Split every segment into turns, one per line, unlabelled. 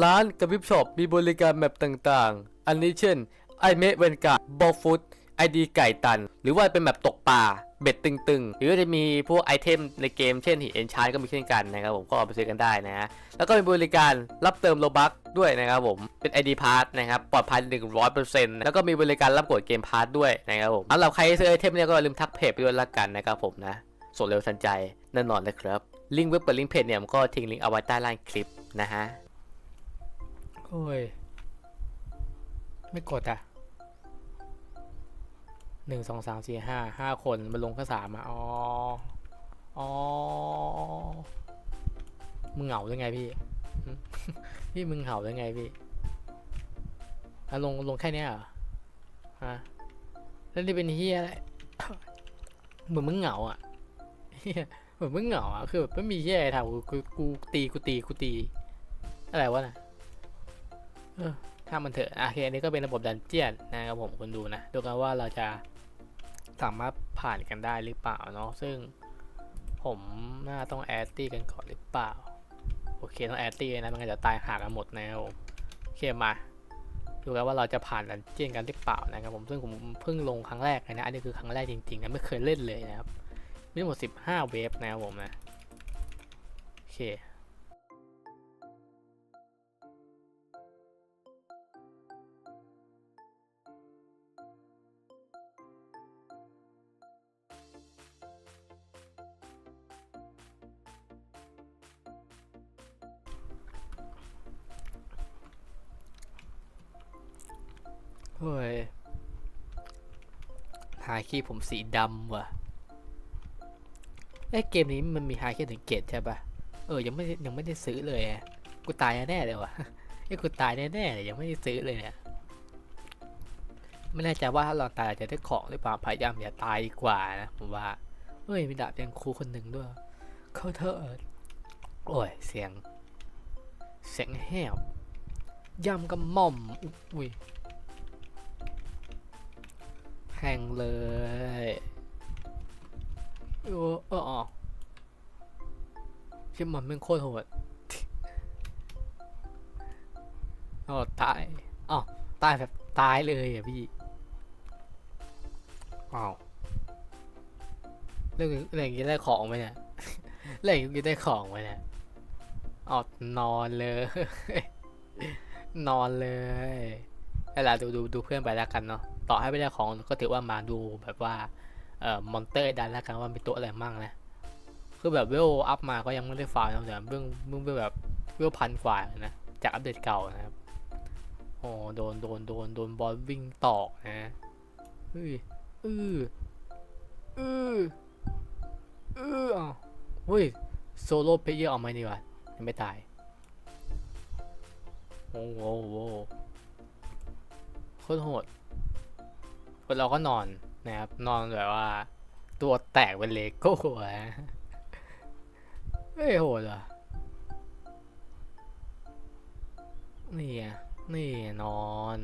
ร้านกับวิบช็อปมีบริการแมปต่างๆ อันนี้เช่น ไอเมะเวนการบอลฟุตไอดีไก่ตัน หรือว่าเป็นแบบตกปลาเบ็ดตึงๆ หรือจะมีพวกไอเทมในเกมเช่นหินเอนชานก็มีเช่นกันนะครับผมก็เอาไปซื้อกันได้นะฮะแล้วก็มีบริการรับเติมโลบัคด้วยนะครับผมเป็น ID p a s s นะครับปลอดภัย 100%แล้วก็มีบริการรับกดเกมพาร์ทด้วยนะครับผมสำหรับใครซื้อไอเทมเนี่ยก็อย่าลืมทักเพจไปด้วยละกันนะครับผมนะส่งเร็วทันใจแน่นอนเลยครับลิงก์เว็บเปิดลิงก์เพจเนี่ยผมก็ทิ้งลิงก์เอาไว้ใต้ล่างคลิปนะฮะ
โอ้ย ไม่กดอะหนึ่งสองสามสี่ห้าห้าคนมาลงแค่สามอะ อ๋อ อ๋อ มึงเหงาหรือไงพี่ พี่มึงเหงาหรือไงพี่อะลงลงแค่นี้เหรอฮะแล้วนี่เป็นเฮียอะไรเหมือนมึงเหงาอะเฮียเหมือนมึงเหงาอะคือแบบไม่มีเฮียอะไรทำกูกูกูตีกูตีกูตี อะไรวะน่ะ ออถ้ามันเถอะโอเคอันนี้ก็เป็นระบบดันเจียนนะครับผมคนดูนะดูกันว่าเราจะสามารถผ่านกันได้หรือเปล่าเนาะซึ่งผมน่าต้องแอดตี้กันก่อนหรือเปล่า โอเคต้องแอดตี้นะมันก็จะตายหากันหมดนะครับโอเคมาดูกันว่าเราจะผ่านดันเจียนกันหรือเปล่านะครับผมซึ่งผมเพิ่งลงครั้งแรกนะอันนี้คือครั้งแรกจริงๆนะไม่เคยเล่นเลยนะครับมีทั้งหมด 15 เวฟนะครับผมนะโอเค เฮ้ยหาคีผมสีดำว่ะเอ้เกมนี้มันมีฮาคีถึงเกตใช่ปะเออ ยังไม่ยังไม่ได้ซื้อเลยกูตายแน่เลยว่ะไอ้กูตายแน่ๆเลยยังไม่ได้ซื้อเลยเนี่ยไม่แน่ใจว่าถ้าเราตายจะได้ของหรือเปล่าพยายามอย่าตายดีกว่านะผมว่าเฮ้ยมีดาบยังครูคนหนึ่งด้วย เขาเธอโอ้ยเสียง เสียงแหบย่ำกับหม่อมอุ้ย แทงเลยโอ้เอออ๋อชิมันเป็นโคตรโหดอ๋อตายอ๋อตายแบบตายเลยอะพี่อ้าวเรื่องเรื่องอย่างนี้ได้ของไหมเนี่ยเรื่องอย่างนี้ได้ของไหมเนี่ยอ๋อนอนเลย นอนเลยเวลาดูดูดูเพื่อนไปแล้วกันเนาะ ต่อให้ไม่ได้ของก็ถือว่ามาดูแบบว่าเอ่อมอนเตอร์ดันแล้วกันว่ามีตัวอะไรมั่งนะคือแบบเวลอัพมาก็ยังไม่ได้ฟาร์มนะแต่เบื้องเบื้องแบบเวลพันกว่านะจากอัปเดตเก่านะครับโอ้โดนโดนโดนโดนบอลวิ่งตอกนะเฮ้ยอืออืออืออ้าวเฮ้ยโซโล่เพลเยอร์ออกมาดีกว่ายังไม่ตายโอ้โหโหโคตรโหด เราก็นอนนะครับ นอนแบบว่า ตัวแตกเป็นเลโก้อะเฮ้ยโหดว่ะนี่ไงนี่นอน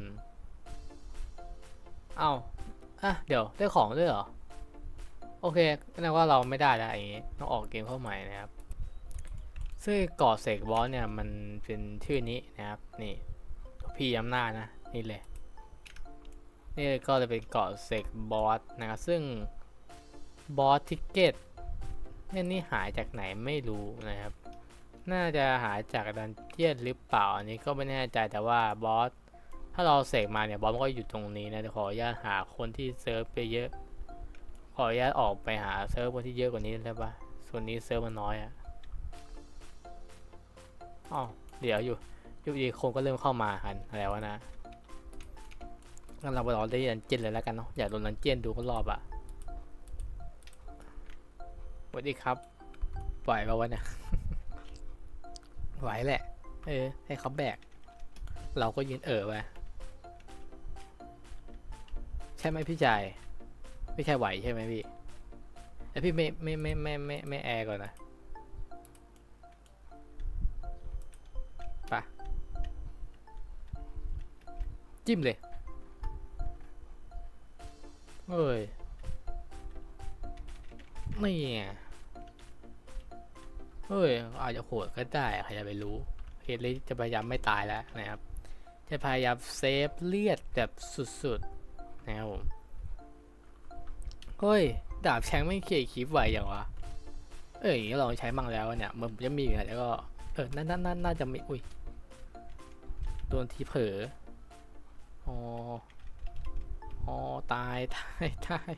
เอ้าอะ เดี๋ยวได้ของด้วยเหรอ โอเคก็แปลว่าเราไม่ได้แล้วอย่างงี้ ต้องออกเกมเข้าใหม่นะครับ ซึ่งกาะเสกบอสเนี่ย มันเป็นชื่อนี้นะครับ นี่พี่ย้ำหน้านะ นี่เลย นี่ก็จะเป็นเกาะเซกบอสนะครับซึ่งบอสทิกเก็ตเนี่ยนี่หายจากไหนไม่รู้นะครับ น่าจะหายจากดันเจียนหรือเปล่าอันนี้ก็ไม่แน่ใจแต่ว่าบอสถ้าเราเสกมาเนี่ยบอสมันก็อยู่ตรงนี้นะขออนุญาตหาคนที่เซิร์ฟไปเยอะ ขออนุญาตออกไปหาเซิร์ฟคนที่เยอะกว่านี้ได้ปะส่วนนี้เซิร์ฟมันน้อยอะอ๋อเดี๋ยวอยู่อยู่ดีคนก็เริ่มเข้ามากันอะไรวะนะ งั้นเราไปรอได้ดันเจียนเลยแล้วกันเนาะอยากโดนดันเจียนดูก็รอบอะสวัสดีครับ ปล่อยมาวะเนี่ยไหวแหละ เออ ให้เขาแบก เราก็ยืนเออไปใช่ไหมพี่ชายไม่ใช่ไหวใช่ไหมพี่แต่พี่ไม่ไม่ไม่ไม่ไม่ไม่แอร์ก่อนนะไปะจิ้มเลย เอ้ยไม่ไงเฮ้ย อาจจะโหดก็ได้ใครจะไปรู้เฮดเลยจะพยายามไม่ตายแล้วนะครับ จะพยายามเซฟเลือดแบบสุดๆนะครับผมเฮ้ย ดาบแชงไม่เขี่ยคีบไหวอย่างวะ เอ้ยลองใช้มั่งแล้วเนี่ยมันจะมีอยู่นะแล้วก็เออน่าน่าน่าน่าจะไม่อุ้ย โดนทีเผลออ๋อ อ๋อตายตายตาย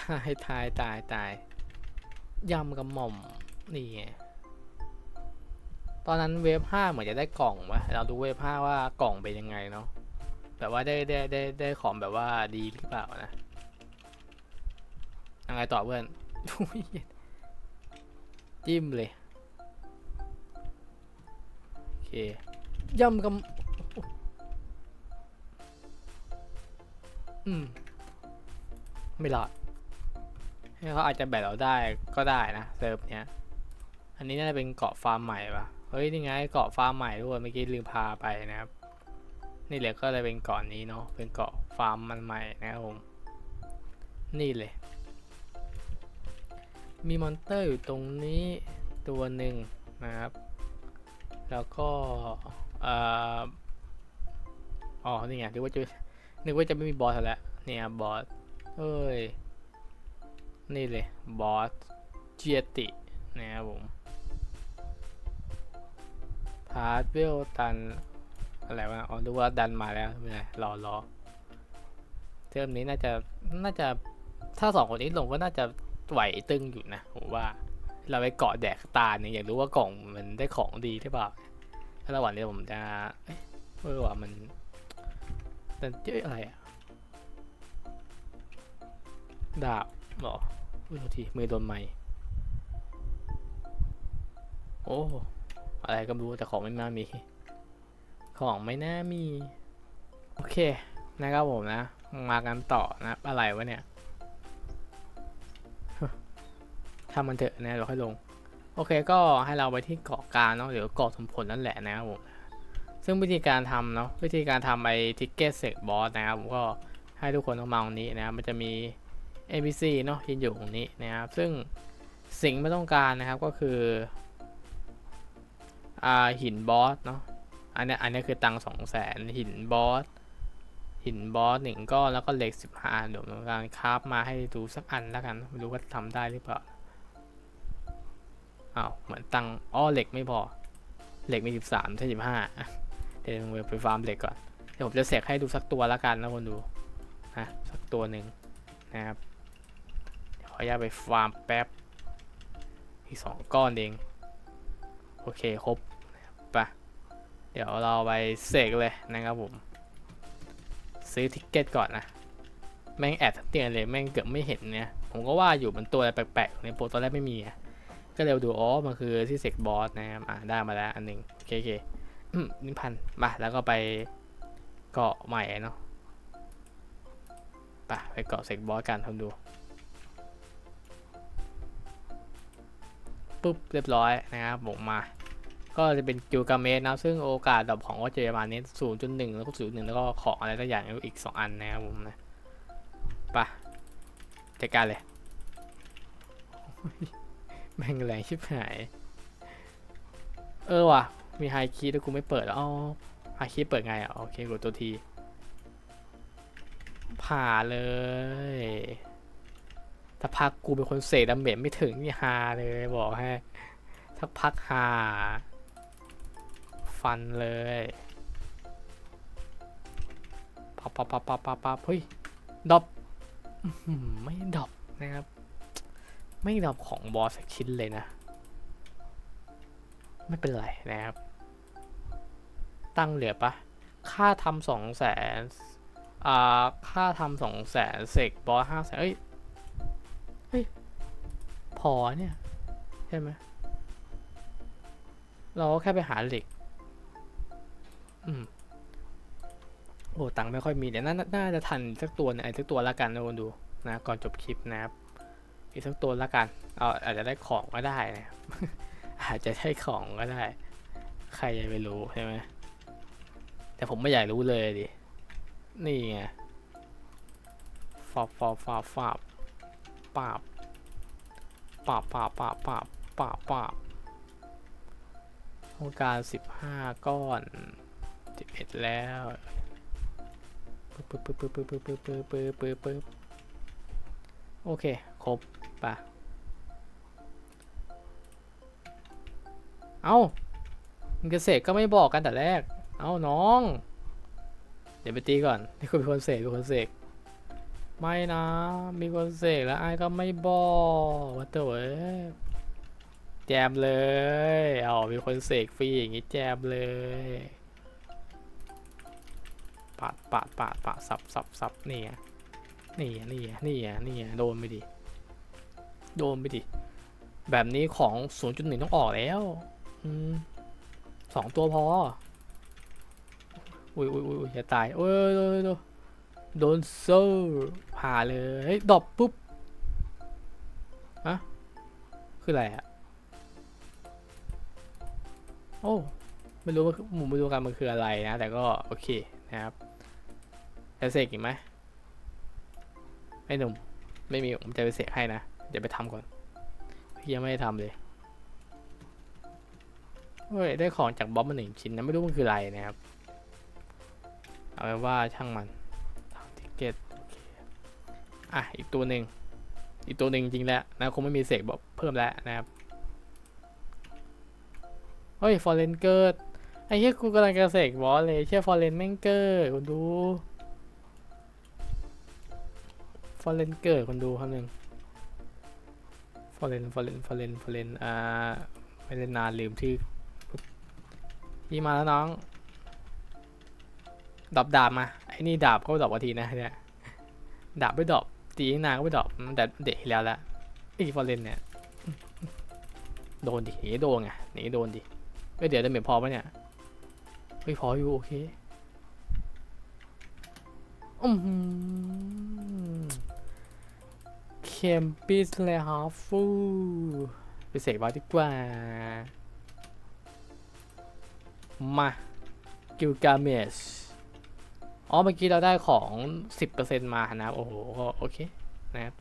ตายตายตายตายยำกับหม่อมนี่ไงตอนนั้นเวฟห้าเหมือนจะได้กล่องวะเราดูเวฟห้าว่ากล่องเป็นยังไงเนาะแบบว่าได้ได้ได้ได้ของแบบว่าดีหรือเปล่านะยังไงต่อเพื่อนจิ้มเลย โอเคย่ำกับ อืม ไม่รอดให้เขาอาจจะแบตเราได้ก็ได้นะเซิร์ฟเนี้ย อันนี้น่าจะเป็นเกาะฟาร์มใหม่ปะเฮ้ยนี่ไงเกาะฟาร์มใหม่ด้วยเมื่อกี้ลืมพาไปนะครับ นี่แหละก็เลยเป็นเกาะนี้เนาะ เป็นเกาะฟาร์มมันใหม่นะครับผม นี่เลย มีมอนเตอร์อยู่ตรงนี้ตัวหนึ่งนะครับ แล้วก็ เอ่อ อ๋อ นี่ไงนึกว่าจะ นึกว่าจะไม่มีบอสแล้วเนี่ยบอสเอ้ย นี่เลยบอสเจียตินะครับผมพาร์ทเวลตันอะไรวะอ๋อดูว่าดันมาแล้วไม่ไรรอรอเทอมนี้น่าจะน่าจะถ้าสองคนนี้ลงก็น่าจะไหวตึงอยู่นะผมว่า เราไปเกาะแดกตาเนี่ยอยากรู้ว่ากล่องมันได้ของดีหรือเปล่าถ้าระหว่างนี้ผมจะเอ๊ะเออว่ามัน แต่เจ๊อะไรอะดาบหรออุ้ยโทษทีมือโดนไม้โอ้ อะไรก็ไม่รู้แต่ของไม่น่ามี ของไม่น่ามี โอเค นะครับผมนะ มากันต่อนะอะไรวะเนี่ยทำมันเถอะนะเดี๋ยวค่อยลง โอเคก็ให้เราไปที่เกาะกลางเนาะหรือเกาะสมผลนั่นแหละนะครับผม ซึ่งวิธีการทำเนาะวิธีการทำไอ้ทิกเก็ตเซกบอสนะครับผมก็ให้ทุกคนต้องมาตรงนี้นะครับมันจะมี NPC เนาะยืนอยู่ตรงนี้นะครับ ซึ่งสิ่งไม่ต้องการนะครับก็คืออ่าหินบอสเนาะอันนี้อันนี้คือตังสองแสนหินบอสหินบอสหนึ่งก้อนแล้วก็เหล็กสิบห้าเดี๋ยวต้องการคราฟมาให้ดูสักอันแล้วกันไม่รู้ว่าทำได้หรือเปล่าอ้าวเหมือนตังอ้อเหล็กไม่พอเหล็กมีสิบสามใช่สิบห้า ดี๋ยวไปฟาร์มเหล็กก่อน เดี๋ยวผมจะเสกให้ดูสักตัวล้วกันนะคนดูนะสักตัวหนึ่งนะครับเดี๋ยวขออนุญาตไปฟาร์มแป๊บ อีกสองก้อนเอง โอเคครบปะเดี๋ยวเราไปเสกเลยนะครับผม ซื้อทิกเก็ตก่อนนะ แม่งแอดเตียนเลย แม่งเกือบไม่เห็นเนี่ย ผมก็ว่าอยู่มันตัวอะไรแปลกๆในโปรตอนแรกไม่มีอะก็เร็วดูอ๋อมันคือที่เสกบอสนะครับ อะได้มาแล้วอันหนึ่งโอเค นิพันมาแล้วก็ไปเกาะใหม่เนาะไปไปเกาะเสกบอสกันทำดูปุ๊บเรียบร้อยนะครับผมมา ก็จะเป็นกิลกาเมสนะซึ่งโอกาสดับของก็จะประมาณนี้ศูนย์จุดหนึ่งแล้วก็ศูนย์หนึ่งแล้วก็ของอะไรต่างอย่างอีกสองอันนะครับผมนะไปะจัดการเลยแม่งแรงชิบหาย เออว่ะ มีไฮคีย์แต่กูไม่เปิดแล้วอ๋อไฮคีย์เปิดไงอะโอเคกดตัวทีผ่าเลยถ้าพักกูเป็นคนเสกดาเมจไม่ถึงนี่ฮาเลยบอกให้สักพักฮาฟันเลยปับปับปับปับปับปับเฮ้ยดอปอื้อหือไม่ดอปนะครับ ไม่ดอปของบอสสักชิ้นเลยนะ ไม่เป็นไรนะครับ ตั้งเหลือปะค่าทำสองแสนอ่าค่าทำสองแสนเสกบอสห้าแสนเอ้ยเฮ้ยพอเนี่ย ใช่ไหมเราก็แค่ไปหาเหล็ก อืมโอ้ตังค์ไม่ค่อยมีเดี๋ยวน่าน่าจะทันสักตัวหนึงไอ้สักตัวละกันนะคนดูนะก่อนจบคลิปนะครับอีกสักตัวละกันเอาอาจจะได้ของก็ได้นะครับอาจจะได้ของก็ได้ ใครจะไปรู้ใช่ไหม แต่ผมไม่อยากรู้เลยดิ นี่ไงฟอบฟอบฟอบฟอบปาบปาบปาบปาบปาบปาบปาบต้องการสิบห้าก้อนสิบเอ็ดแล้วปึ๊บปึ๊บปึ๊บปึ๊บปึ๊บปึ๊บปึ๊บปึ๊บปึ๊บปึ๊บโอเค ครบปะเอามึงจะเสกก็ไม่บอกกันแต่แรก เอาน้อง เดี๋ยวไปตีก่อน นี่คุณเป็นคนเสกเป็นคนเสก ไม่นะ มีคนเสกแล้วไอ้ก็ไม่บอกว่าตัวเอ้แจมเลย เอามีคนเสกฟรีอย่างงี้แจมเลย ปาดปาดปาดปาดสับสับสับนี่ไงนี่ไงนี่ไงนี่ไงนี่ไงโดนไปดิ โดนไปดิ แบบนี้ของ 0.1 ต้องออกแล้ว อืมสองตัวพอ อุ้ยอุ้ยอุ้ยอย่าตายโอ้ยโดนโดนโดนโซ่ผ่าเลยเฮ้ยดอปปุ๊บอะคืออะไรอะโอ้ไม่รู้ว่าหมุมไม่รู้กันมันคืออะไรนะ แต่ก็โอเคนะครับจะเสกอีกไหมไม่หนุ่มไม่มีผมจะไปเสกให้นะเดี๋ยวไปทำก่อนพี่ยังไม่ได้ทำเลยเฮ้ยได้ของจากบ๊อบมาหนึ่งชิ้นนะไม่รู้มันคืออะไรนะครับ เอาไว้ว่าช่างมันทิเก็ตอะอีกตัวหนึ่งอีกตัวหนึ่งจริงแล้วนะคงไม่มีเสกบอกเพิ่มแล้วนะครับเฮ้ยฟอร์เรนเกิดไอ้เหี้ยกูกำลังจะเสกบอสเลยเชื่อฟอร์เรนแม่งเกิดคนดูฟอร์เรนเกิดคนดูครับหนึ่งฟอร์เรนฟอร์เรนฟอร์เรนฟอร์เรนอ่าไม่เล่นนานลืมชื่อพี่มาแล้วน้อง ดรอปดาบมาไอ้นี่ดาบก็ดรอปวันทีนะเนี่ยดาบไม่ดรอปตีนานก็ไม่ดรอปแต่เด็กที่แล้วละไอ้ฟอร์เรนเนี่ยโดนดิหนีโดนไงหนีโดนดิเอ้ยเดี๋ยวจะเหม็นพอปะเนี่ยเฮ้ยพออยู่โอเคอือหือเคมปิสเลยฮาฟูไปเสกบาดีกว่า มากิลกาเมช อ๋อเมื่อกี้เราได้ของ 10%มานะครับโอ้โหก็โอเคนะครับ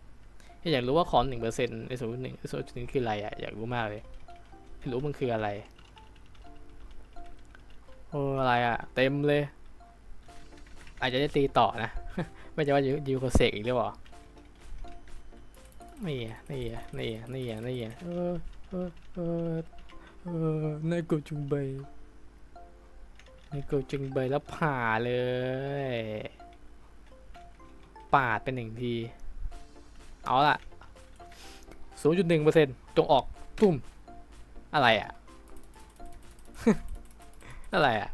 อยากรู้ว่าของ1%ในส่วนหนึ่งในส่วนหนึ่งคืออะไรอะอยากรู้มากเลยไม่รู้มันคืออะไรโอ้อะไรอะ เต็มเลย อาจจะได้ตีต่อนะ ไม่ใช่ว่ายูยูโคเซกอีกหรือเปล่านี่อะนี่อะนี่อะนี่อะนี่อะเออเออเออเออน่ากลัวจุงเบย นี่กลัวจุงเบยแล้วผ่าเลย ปาดเป็นหนึ่งที เอาล่ะ 0.1%จงออกตุ้มอะไรอะ อะไรอะ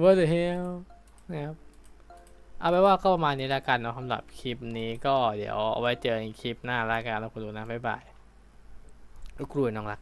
What the hell นะครับเอาไปว่าก็ประมาณนี้แล้วกันเนาะสำหรับคลิปนี้ก็เดี๋ยวเอาไว้เจอในคลิปหน้าแล้วกันแล้วคุณดูนะ บ๊ายบายลูกกล้วยน้องรัก